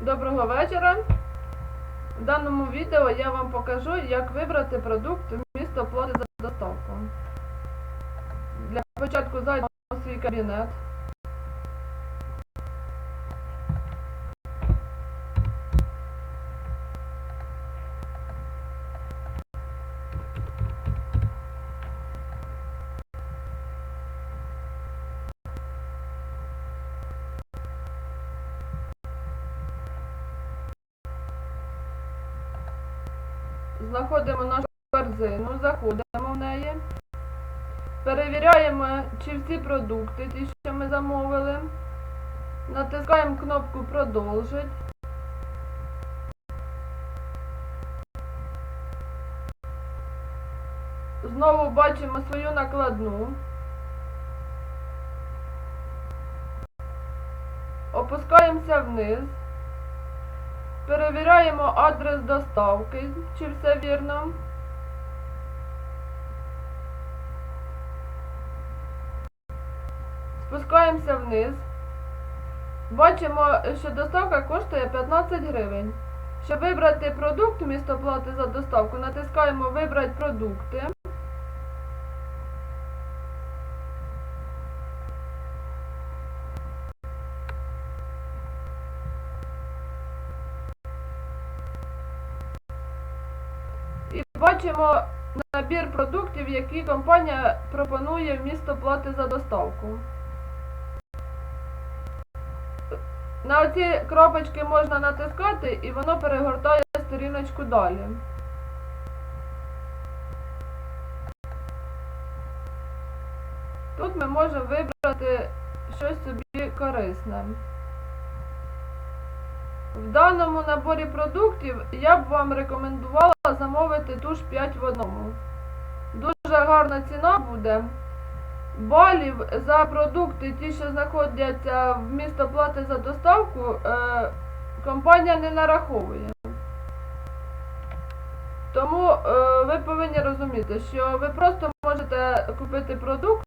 Доброго вечора. В даному відео я вам покажу, як вибрати продукт місто плати за доставку. Для початку зайдемо у свій кабінет. Знаходимо нашу корзину, заходимо в неї. Перевіряємо, чи всі продукти, ті, що ми замовили. Натискаємо кнопку Продовжить. Знову бачимо свою накладну. Опускаємося вниз. Перевіряємо адрес доставки, чи все вірно. Спускаємося вниз. Бачимо, що доставка коштує 15 гривень. Щоб вибрати продукт вмісто плати за доставку, натискаємо Вибрати продукти. І бачимо набір продуктів, які компанія пропонує вмісто плати за доставку. На оці кропочки можна натискати і воно перегортає сторіночку далі. Тут ми можемо вибрати щось собі корисне. В даному наборі продуктів я б вам рекомендувала замовити туш 5 в одному. Дуже гарна ціна буде. Балів за продукти, ті, що знаходяться в місто плати за доставку, е, компанія не нараховує. Тому е, ви повинні розуміти, що ви просто можете купити продукт,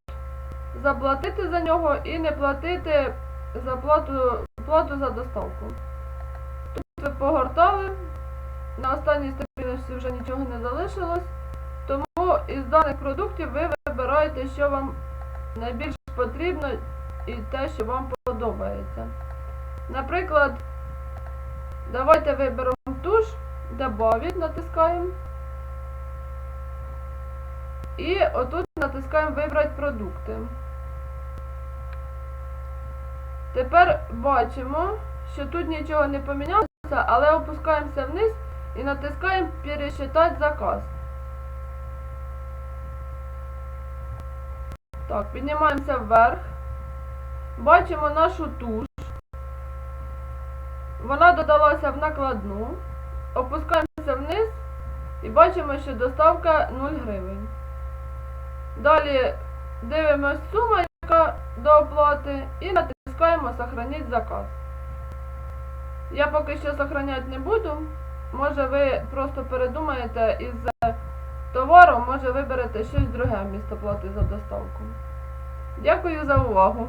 заплатити за нього і не платити за плату, плату за доставку. Тут ви погортали, на останній сторіночці вже нічого не залишилось. Тому із даних продуктів ви вибираєте, що вам найбільш потрібно і те, що вам подобається. Наприклад, давайте виберемо туш, добавить, натискаємо. І отут натискаємо Вибрати продукти. Тепер бачимо, що тут нічого не помінялося, але опускаємося вниз і натискаємо Пересчитати заказ. Так, піднімаємося вверх. Бачимо нашу туш. Вона додалася в накладну. Опускаємося вниз і бачимо, що доставка 0 гривень. Далі дивимось сума, яка до оплати, і натискаємо Сохранити заказ. Я поки що сохраняти не буду. Може ви просто передумаєте із товаром, може виберете щось друге місто плати за доставку. Дякую за увагу.